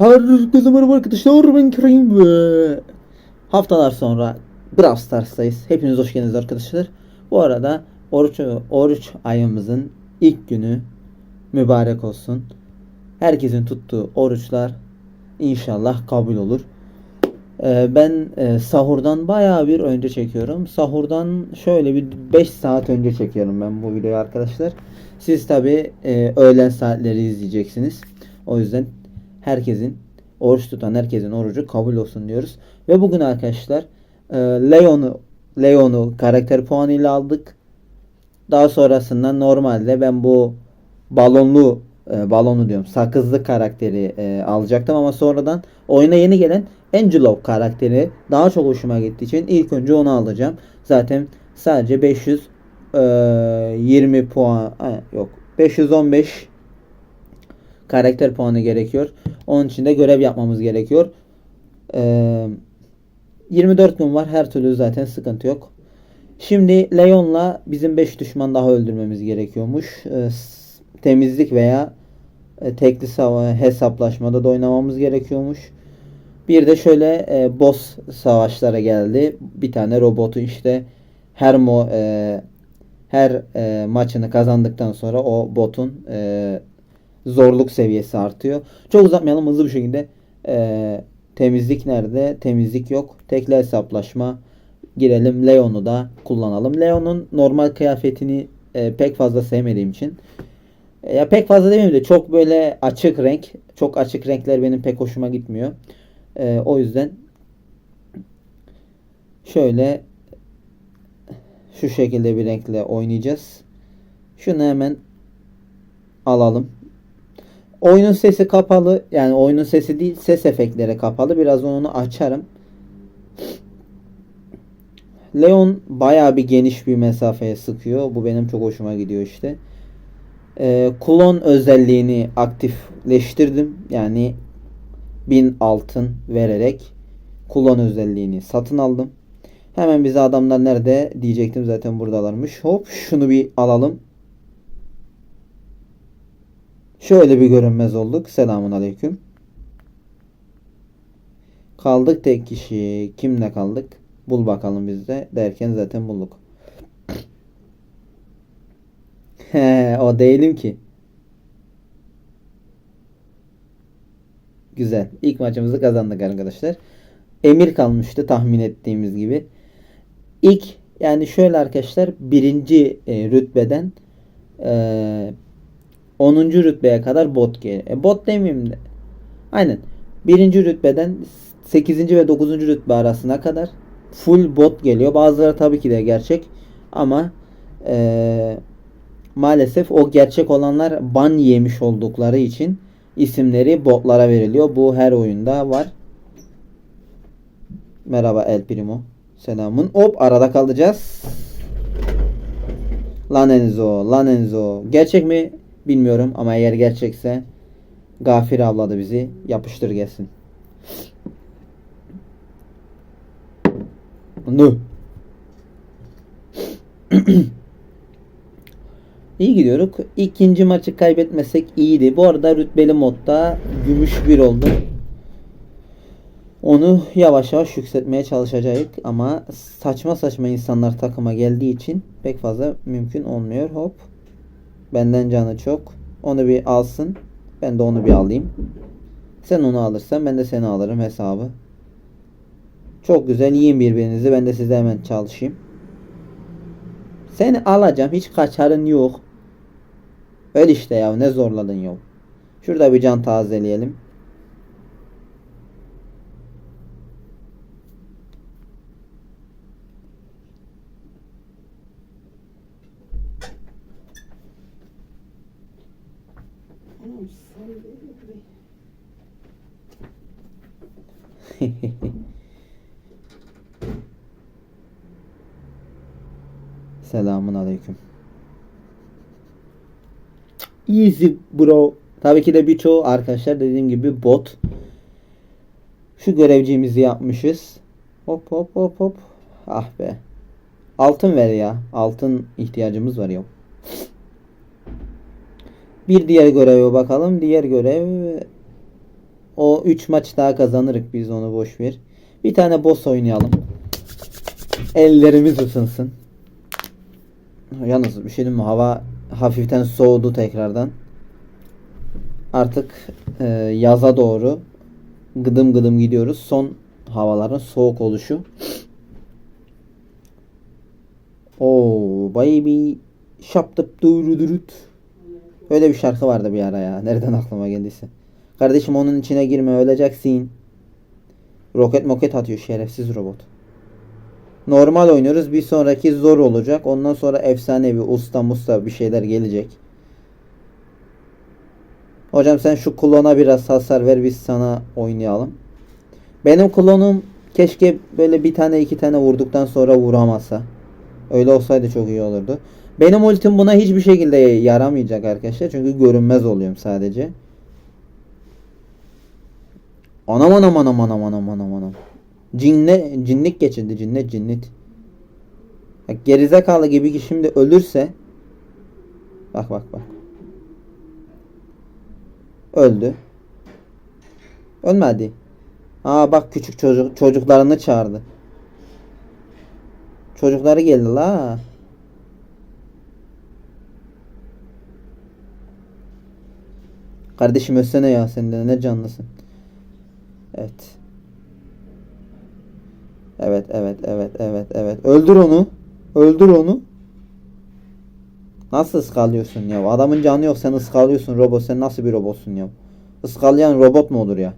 Herkese merhaba arkadaşlar ben Kerim ve haftalar sonra Brawl Stars'tayız. Hepiniz hoş geldiniz arkadaşlar. Bu arada oruç, oruç ayımızın ilk günü mübarek olsun. Herkesin tuttuğu oruçlar inşallah kabul olur. Ee, ben e, sahurdan bayağı bir önce çekiyorum. Sahurdan şöyle bir 5 saat önce çekiyorum ben bu videoyu arkadaşlar. Siz tabi öğlen saatleri izleyeceksiniz. O yüzden herkesin oruç tutan herkesin orucu kabul olsun diyoruz. Ve bugün arkadaşlar e, Leon'u Leon'u karakter puanıyla aldık. Daha sonrasında normalde ben bu balonlu e, balonu diyorum sakızlı karakteri e, alacaktım ama sonradan oyuna yeni gelen Angelo karakteri daha çok hoşuma gittiği için ilk önce onu alacağım. Zaten sadece 520 puan yok 515 karakter puanı gerekiyor. Onun için de görev yapmamız gerekiyor. Ee, 24 gün var. Her türlü zaten sıkıntı yok. Şimdi Leon'la bizim 5 düşman daha öldürmemiz gerekiyormuş. Ee, temizlik veya e, tekli hesaplaşmada da oynamamız gerekiyormuş. Bir de şöyle e, boss savaşlara geldi. Bir tane robotu işte her mo e, her e, maçını kazandıktan sonra o botun e, zorluk seviyesi artıyor. Çok uzatmayalım hızlı bir şekilde. E, temizlik nerede? Temizlik yok. Tekli hesaplaşma. Girelim. Leon'u da kullanalım. Leon'un normal kıyafetini e, pek fazla sevmediğim için. E, ya pek fazla demeyeyim de çok böyle açık renk. Çok açık renkler benim pek hoşuma gitmiyor. E, o yüzden şöyle şu şekilde bir renkle oynayacağız. Şunu hemen alalım. Oyunun sesi kapalı. Yani oyunun sesi değil ses efektleri kapalı. Biraz onu açarım. Leon baya bir geniş bir mesafeye sıkıyor. Bu benim çok hoşuma gidiyor işte. Ee, klon özelliğini aktifleştirdim. Yani 1000 altın vererek klon özelliğini satın aldım. Hemen bize adamlar nerede diyecektim zaten buradalarmış. Hop şunu bir alalım. Şöyle bir görünmez olduk. Selamun aleyküm. Kaldık tek kişi. Kimle kaldık? Bul bakalım bizde. Derken zaten bulduk. He, o değilim ki. Güzel. İlk maçımızı kazandık arkadaşlar. Emir kalmıştı tahmin ettiğimiz gibi. İlk yani şöyle arkadaşlar birinci e, rütbeden e, 10. rütbeye kadar bot geliyor. E, bot demeyeyim de. Aynen. 1. rütbeden 8. ve 9. rütbe arasına kadar full bot geliyor. Bazıları tabii ki de gerçek ama e, maalesef o gerçek olanlar ban yemiş oldukları için isimleri botlara veriliyor. Bu her oyunda var. Merhaba El Primo. Selamun. Hop arada kalacağız. Lan Enzo. Gerçek mi? Bilmiyorum ama eğer gerçekse Gafir avladı bizi. Yapıştır gelsin. Nu. İyi gidiyoruz. İkinci maçı kaybetmesek iyiydi. Bu arada rütbeli modda gümüş bir oldu. Onu yavaş yavaş yükseltmeye çalışacağız ama saçma saçma insanlar takıma geldiği için pek fazla mümkün olmuyor. Hop. Benden canı çok. Onu bir alsın. Ben de onu bir alayım. Sen onu alırsan ben de seni alırım hesabı. Çok güzel yiyin birbirinizi. Ben de size hemen çalışayım. Seni alacağım. Hiç kaçarın yok. Öl işte ya. Ne zorladın yok. Şurada bir can tazeleyelim. Selamun aleyküm. Easy bro. Tabii ki de birçoğu arkadaşlar dediğim gibi bot. Şu görevciğimizi yapmışız. Hop hop hop hop. Ah be. Altın ver ya. Altın ihtiyacımız var ya. Bir diğer göreve bakalım. Diğer görev o bunu 3 maç daha kazanırık biz onu boş ver. Bir tane boss oynayalım. Ellerimiz ısınsın. Yalnız bir şey diyeyim mi? Hava hafiften soğudu tekrardan. Artık e, yaza doğru gıdım gıdım gidiyoruz. Son havaların soğuk oluşu. Oo baby şaptıp durudurut. Öyle bir şarkı vardı bir ara ya. Nereden aklıma geldiyse. Kardeşim onun içine girme öleceksin. Roket moket atıyor şerefsiz robot. Normal oynuyoruz. Bir sonraki zor olacak. Ondan sonra efsanevi usta musta bir şeyler gelecek. Hocam sen şu klona biraz hasar ver biz sana oynayalım. Benim klonum keşke böyle bir tane iki tane vurduktan sonra vuramasa. Öyle olsaydı çok iyi olurdu. Benim ultim buna hiçbir şekilde yaramayacak arkadaşlar. Çünkü görünmez oluyorum sadece. Anam anam anam anam anam anam anam. Cinne, cinlik geçirdi cinnet cinnit. Bak gerizekalı gibi ki şimdi ölürse Bak bak bak. Öldü. Ölmedi. Aa bak küçük çocuk çocuklarını çağırdı. Çocukları geldi la. Kardeşim ölsene ya sen de ne canlısın. Evet. Evet evet evet evet evet. Öldür onu. Öldür onu. Nasıl ıskalıyorsun ya? Adamın canı yok sen ıskalıyorsun robot. Sen nasıl bir robotsun ya? Iskalayan robot mu olur ya?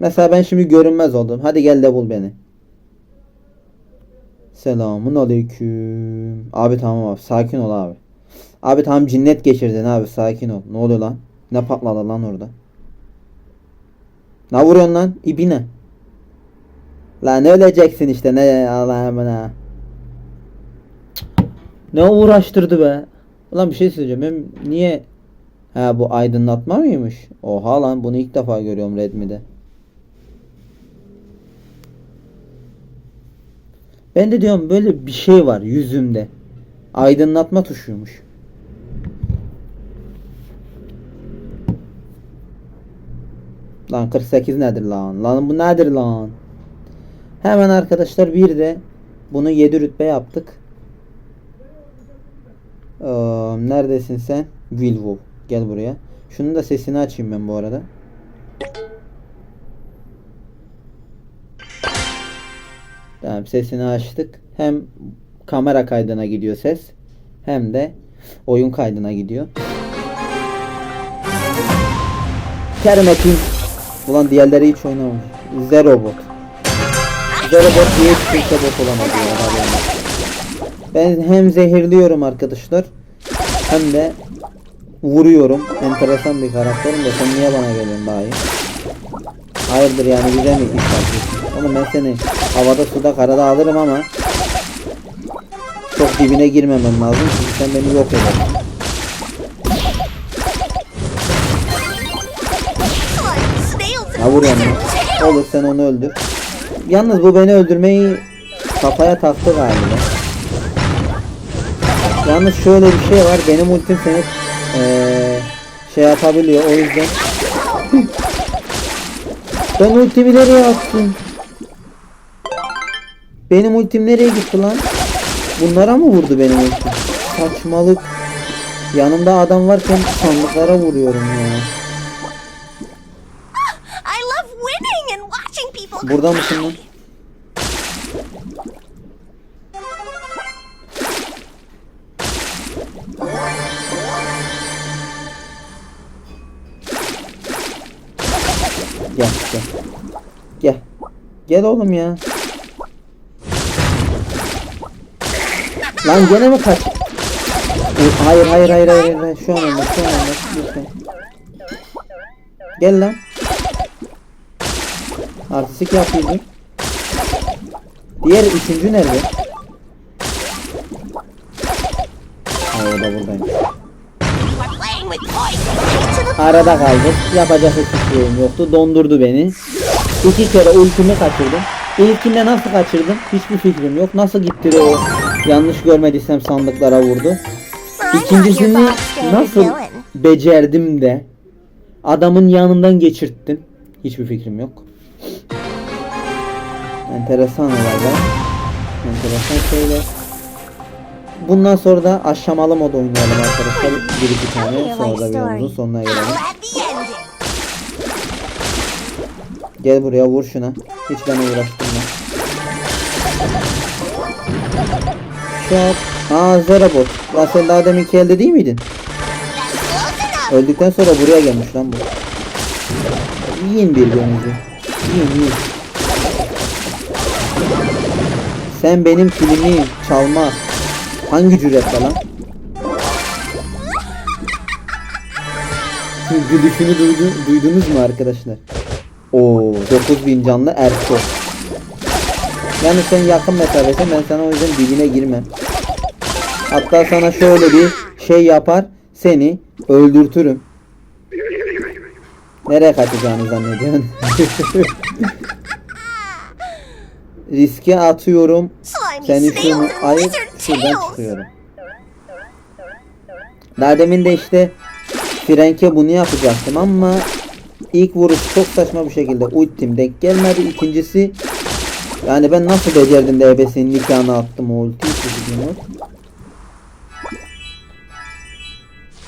Mesela ben şimdi görünmez oldum. Hadi gel de bul beni. Selamun aleyküm. Abi tamam abi. Sakin ol abi. Abi tamam cinnet geçirdin abi. Sakin ol. Ne oluyor lan? Ne patladı lan orada? Ne vuruyorsun lan? İbine. Lan öleceksin işte ne Allah'ımına. Ne uğraştırdı be. Ulan bir şey söyleyeceğim. Ben niye Ha bu aydınlatma mıymış? Oha lan bunu ilk defa görüyorum Redmi'de. Ben de diyorum böyle bir şey var yüzümde. Aydınlatma tuşuymuş. Lan 48 nedir lan? Lan bu nedir lan? Hemen arkadaşlar bir de bunu 7 rütbe yaptık. Ee, neredesin sen? Wilvo. Gel buraya. Şunun da sesini açayım ben bu arada. Tamam sesini açtık. Hem kamera kaydına gidiyor ses. Hem de oyun kaydına gidiyor. Kermetin. Ulan diğerleri hiç oynamamış. Zerobot. Zerobot diye hiç kimse bot olamadı ya. Ben hem zehirliyorum arkadaşlar. Hem de vuruyorum. Enteresan bir karakterim de sen niye bana geliyorsun daha iyi? Hayırdır yani bize mi iş? Oğlum ben seni havada suda karada alırım ama çok dibine girmemem lazım çünkü sen beni yok edersin. Ha vur yanına. Olur sen onu öldür. Yalnız bu beni öldürmeyi kafaya taktı galiba. Yalnız şöyle bir şey var. Benim ultim seni eee, şey yapabiliyor. O yüzden ben ultimi nereye attım? Benim ultim nereye gitti lan? Bunlara mı vurdu benim ultim? Saçmalık. Yanımda adam varken sandıklara vuruyorum ya. Burada mısın lan? Gel gel. Gel. Gel oğlum ya. Lan gene mi kaç? Hayır hayır hayır hayır hayır şu an olmaz şu an olmaz lütfen. Gel lan. Artistik yapıyorduk. Diğer üçüncü nerede? Ha o da buradaymış. are playing with toys. To the Arada kaldık. Yapacak hiçbir şeyim yoktu. Dondurdu beni. İki kere ultimi kaçırdım. İlkinde nasıl kaçırdım? Hiçbir fikrim yok. Nasıl gitti o? Yanlış görmediysem sandıklara vurdu. İkincisini nasıl becerdim de adamın yanından geçirttim. Hiçbir fikrim yok. Enteresan olaylar. Enteresan şeyler. Bundan sonra da aşamalı mod oynayalım arkadaşlar. Bir iki tane. Sonra da videomuzun sonuna gelelim. Gel buraya vur şuna. Hiç bana uğraştırma. Şok. Aa Zerabot. Lan sen daha deminki elde değil miydin? Öldükten sonra buraya gelmiş lan bu. Yiyin birbirinizi. Yiyin yiyin. Sen benim kilimi çalma. Hangi cüretle lan? Gülüşünü duydu, duydunuz mu arkadaşlar? Oo 9000 canlı Erko. Yani sen yakın mesafesin ben sana o yüzden dibine girmem. Hatta sana şöyle bir şey yapar seni öldürtürüm. Nereye kaçacağını zannediyorsun? Riske atıyorum. Seni şunu ayıp şuradan çıkıyorum. Daha demin de işte Frank'e bunu yapacaktım ama ilk vuruş çok saçma bir şekilde ultim denk gelmedi. İkincisi yani ben nasıl becerdim de ebesinin nikahına attım o ultiyi bilmiyor.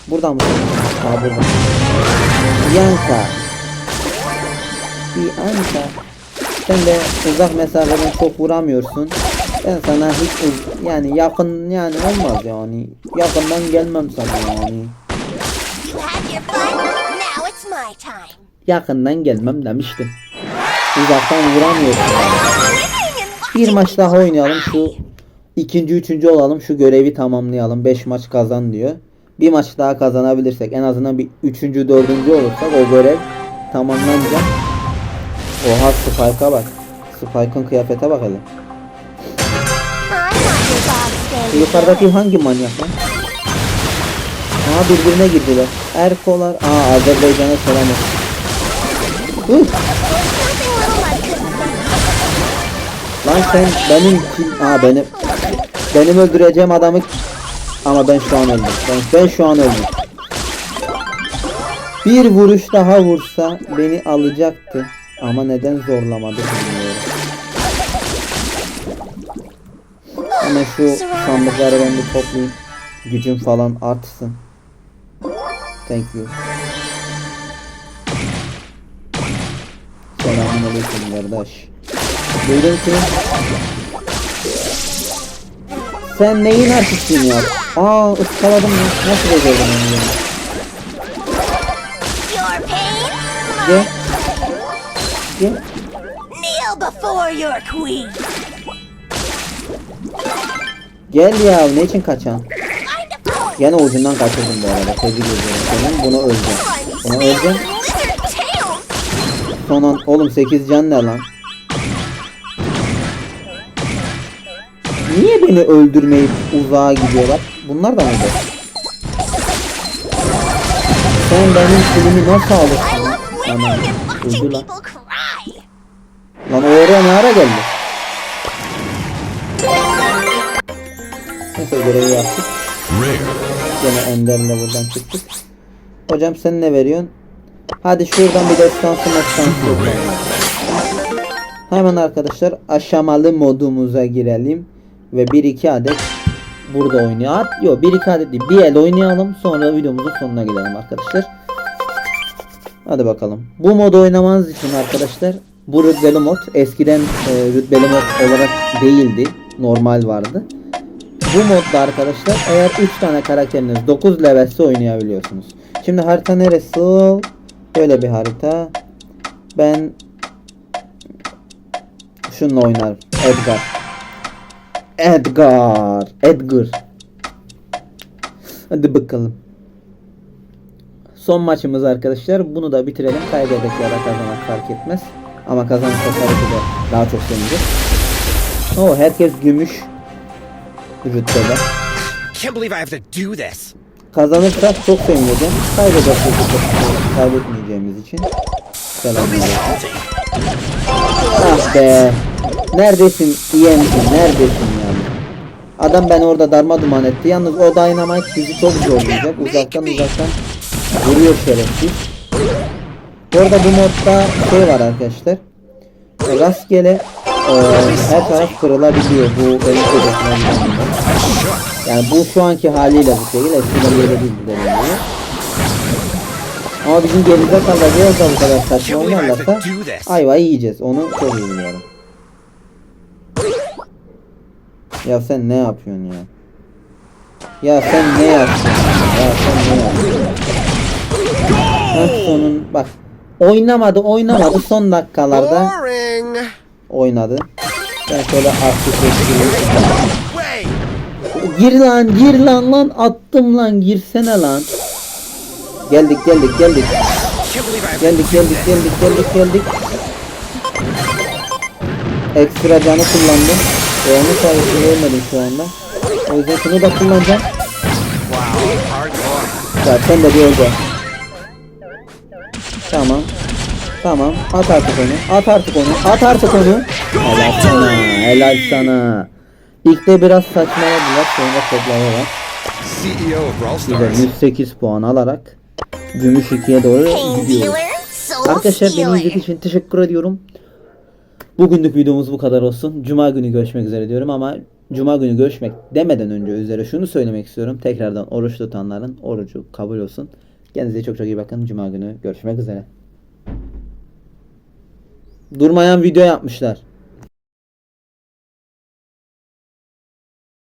Buradan mı? Aa buradan. Bianca. Bianca. Sen de uzak mesafeden çok vuramıyorsun. Ben sana hiç yani yakın yani olmaz yani. Yakından gelmem sana yani. Yakından gelmem demiştim. Uzaktan vuramıyorsun. Bir maç daha oynayalım şu ikinci üçüncü olalım şu görevi tamamlayalım 5 maç kazan diyor. Bir maç daha kazanabilirsek en azından bir üçüncü dördüncü olursak o görev tamamlanacak. Oha Spike'a bak. Spike'ın kıyafete bak hele. Şu yukarıdaki hangi manyak lan? Aa birbirine girdiler. Erkolar. Aa Azerbaycan'a selam olsun. Lan sen benim? Aa benim benim öldüreceğim adamı ama ben şu an öldüm. Ben, ben şu an öldüm. Bir vuruş daha vursa beni alacaktı. Ama neden zorlamadı bilmiyorum. Hemen şu sandıkları ben bir toplayayım. Gücüm falan artsın. Thank you. Selamun aleyküm kardeş. Duydum ki sen neyin artistsin ya? Aa ıskaladım ya. Nasıl becerdin onu ya? Your Gel. Kneel before your queen. Gel ya ne için kaçan? Gene ucundan kaçırdım bu arada. Tebrik ediyorum senin. Bunu slimy Bunu tails. Son an oğlum 8 can ne lan? Niye beni öldürmeyip uzağa gidiyorlar? Bunlar da mı bu? Sen benim filmi nasıl alırsın? watching öldü lan. Lan o oraya ne ara geldi? Neyse görevi yaptık. Gene Ender'le buradan çıktık. Hocam sen ne veriyorsun? Hadi şuradan bir destansı yapalım. Hemen arkadaşlar aşamalı modumuza girelim. Ve 1-2 adet burada oynayalım. Yok 1-2 adet değil. Bir el oynayalım. Sonra videomuzun sonuna gidelim arkadaşlar. Hadi bakalım. Bu modu oynamanız için arkadaşlar bu rütbeli mod eskiden e, rütbeli mod olarak değildi. Normal vardı. Bu modda arkadaşlar eğer 3 tane karakteriniz 9 levelse oynayabiliyorsunuz. Şimdi harita neresi? Böyle bir harita. Ben şununla oynarım. Edgar. Edgar. Edgar. Hadi bakalım. Son maçımız arkadaşlar. Bunu da bitirelim. Kaybedek ya da kazanak fark etmez. Ama tabii ki de daha çok sevineceğiz. Oo herkes gümüş rütbede. Can't believe I have to do this. Kazanırsak çok sevineceğim. Kaybedersek kaybetmeyeceğimiz için. Selamünaleyküm. Ah be. Neredesin yeğensin neredesin yani. Adam beni orada darma duman etti. Yalnız o dynamite bizi çok zorlayacak. Uzaktan uzaktan Vuruyor şerefsiz. Bu arada bu modda şey var arkadaşlar. E, Rastgele e, her taraf kırılabiliyor bu benim hedeflerimden. Yani bu şu anki haliyle bu şekil. Eskiden böyle değildi gibi. Ama bizim geride kalacağız da bu kadar saçma oynarlarsa ayvayı yiyeceğiz. Onu çok iyi biliyorum. Ya sen ne yapıyorsun ya? Ya sen ne yapıyorsun? Ya sen ne yapıyorsun? Heh, sonun bak oynamadı oynamadı son dakikalarda oynadı. Ben şöyle artık Way. Gir lan gir lan lan attım lan girsene lan. Geldik geldik geldik. Geldik geldik geldik geldik geldik. Ekstra canı kullandım. Ve onun sayesinde ölmedim şu anda. O yüzden şunu da kullanacağım. Sen de bir öldü. Tamam. Tamam. At artık onu. At artık onu. At artık onu. Helal sana. Helal sana. İlkte biraz saçmaladılar. Sonra topladılar. CEO of Brawl Güzel. Stars. 108 puan alarak Gümüş 2'ye doğru gidiyoruz. Arkadaşlar beni izlediğiniz için teşekkür ediyorum. Bugünlük videomuz bu kadar olsun. Cuma günü görüşmek üzere diyorum ama Cuma günü görüşmek demeden önce üzere şunu söylemek istiyorum. Tekrardan oruç tutanların orucu kabul olsun. Kendinize çok çok iyi bakın. Cuma günü görüşmek üzere. Durmayan video yapmışlar.